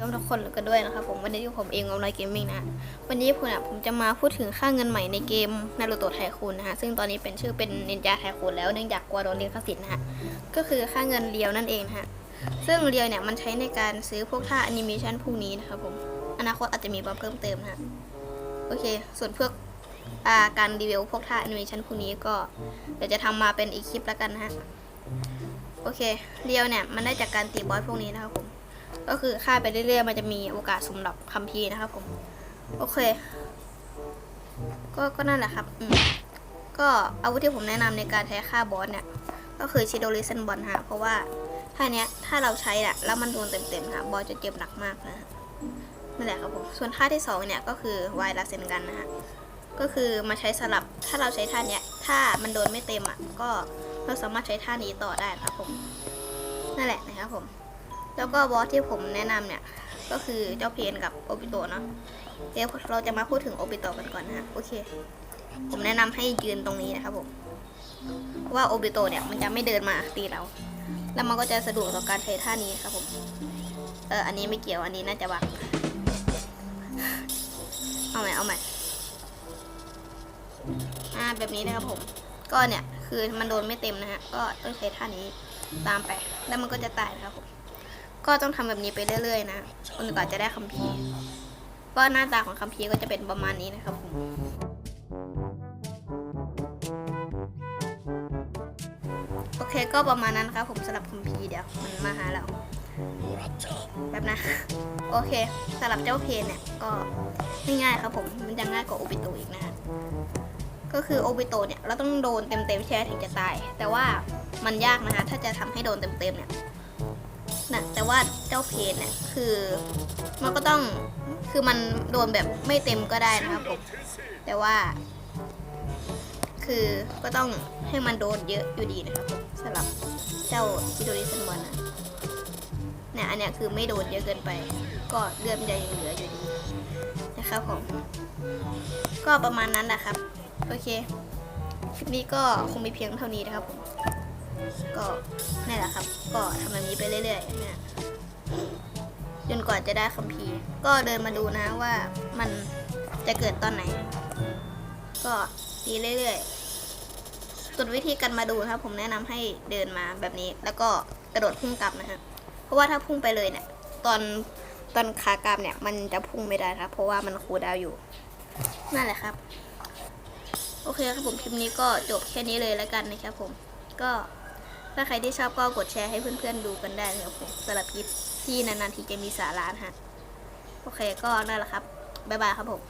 ชมทุกคนกันด้วยนะครับผมวันนี้อยู่ผมเองออนไลน์เกมมิ่งนะวันนี้ผมอะผมจะมาพูดถึงค่าเงินใหม่ในเกมนารูโตะไทคูนนะฮะซึ่งตอนนี้เป็นชื่อเป็นนินจาไทคูนแล้วเนื่องจากกลัวโดนลิขสิทธิ์นะฮะก็คือค่าเงินเรียวนั่นเองนะฮะซึ่งเรียวเนี่ยมันใช้ในการซื้อพวกท่าแอนิเมชันพวกนี้นะครับผมอนาคตอาจจะมีมาเพิ่มเติมนะฮะโอเค ส่วนพวกอ่าการรีวิวพวกท่าแอนิเมชันพวกนี้ก็เดี๋ยวจะทำมาเป็นอีกคลิปแล้วกันนะฮะโอเคเรียวเนี่ยมันได้จากการตีบอสพวกนี้นะครับผม ก็คือค่าไปเรื่อยๆ มันจะมีโอกาสสำหรับคัมภีร์นะครับผม โอเค ก็ก็นั่นแหละครับ อืม ก็อาวุธที่ผมแนะนำในการใช้ฆ่าบอสเนี่ย ก็คือชิโดริซันบอลฮะ เพราะว่าท่าเนี้ยถ้าเราใช้อะแล้วมันโดนเต็มๆฮะบอสจะเจ็บหนักมากนะฮะนั่นแหละครับผม ส่วนท่าที่สองเนี่ยก็คือวายลาเซนกันนะฮะ ก็คือมาใช้สลับ ถ้าเราใช้ท่าเนี้ย ถ้ามันโดนไม่เต็มอะ ก็เราสามารถใช้ท่านี้ต่อได้ครับผม นั่นแหละนะครับผม แล้วก็บอสที่ผมแนะนำเนี่ย ก็คือเจ้าเพนกับโอบิโตะเนาะเดี๋ยวเราจะมาพูดถึงโอบิโตะกันก่อนนะฮะโอเค ผมแนะนำให้ยืนตรงนี้นะครับผมเพราะว่าโอบิโตะเนี่ยมันจะไม่เดินมาตีเรา แล้วมันก็จะสะดวกต่อการใช้ท่านี้ครับผม เอออันนี้ไม่เกี่ยวอันนี้น่าจะบักเอาใหม่เอาใหม่อ่าแบบนี้นะครับผม ก็เนี่ยคือมันโดนไม่เต็มนะฮะ ก็ต้องใช้ท่านี้ตามไป แล้วมันก็จะตายนะครับผม ก็ต้องทำแบบนี้ไปเรื่อยๆนะจนกว่าจะได้คัมภีร์ก็หน้าตาของคัมภีร์ก็จะเป็นประมาณนี้นะครับผมโอเคก็ประมาณนั้นครับผมสำหรับคัมภีร์เดี๋ยวมันมาหาเราแบบนะโอเคสำหรับเจ้าเพนเนี่ยก็ง่ายๆครับผมมันจะง่ายกว่าโอบิโตอีกนะก็คือโอบิโตเนี่ยเราต้องโดนเต็มๆใช่ถึงจะตาย แต่ว่ามันยากนะคะถ้าจะทำให้โดนเต็มๆเนี่ย แต่ว่าเจ้าเพนเนี่ยคือมันก็ต้องคือมันโดนแบบไม่เต็มก็ได้นะครับผมแต่ว่า คือก็ต้องให้มันโดนเยอะอยู่ดีนะครับผมสำหรับเจ้าชิโดริซันบอลนะเนี่ยอันเนี้ยคือไม่โดนเยอะเกินไป ก็เลือดมันจะยังเหลืออยู่ดีนะครับผมก็ประมาณนั้นแหละครับ โอเค คลิปนี้ก็คงมีเพียงเท่านี้นะครับผม ก็นี่แหละครับ ก็ทำแบบนี้ไปเรื่อยๆเนี่ยจนกว่าจะได้คัมภีร์ ก็เดินมาดูนะว่ามันจะเกิดตอนไหน ก็ตีเรื่อยๆส่วนวิธีการมาดูครับ ผมแนะนำให้เดินมาแบบนี้ แล้วก็กระโดดพุ่งกลับนะฮะเพราะว่าถ้าพุ่งไปเลยเนี่ย ตอนตอนขากลับเนี่ย มันจะพุ่งไม่ได้ครับ เพราะว่ามันคูดาวอยู่ นั่นแหละครับ โอเคครับผมคลิปนี้ก็จบแค่นี้เลยแล้วกันนะครับผม ก็ ถ้าใครที่ชอบก็กดแชร์ให้เพื่อนๆดูกันได้นะครับผมสำหรับคลิปที่นานๆทีจะมีสาระนะฮะ โอเคก็นั่นแหละครับ บ๊ายบายครับผม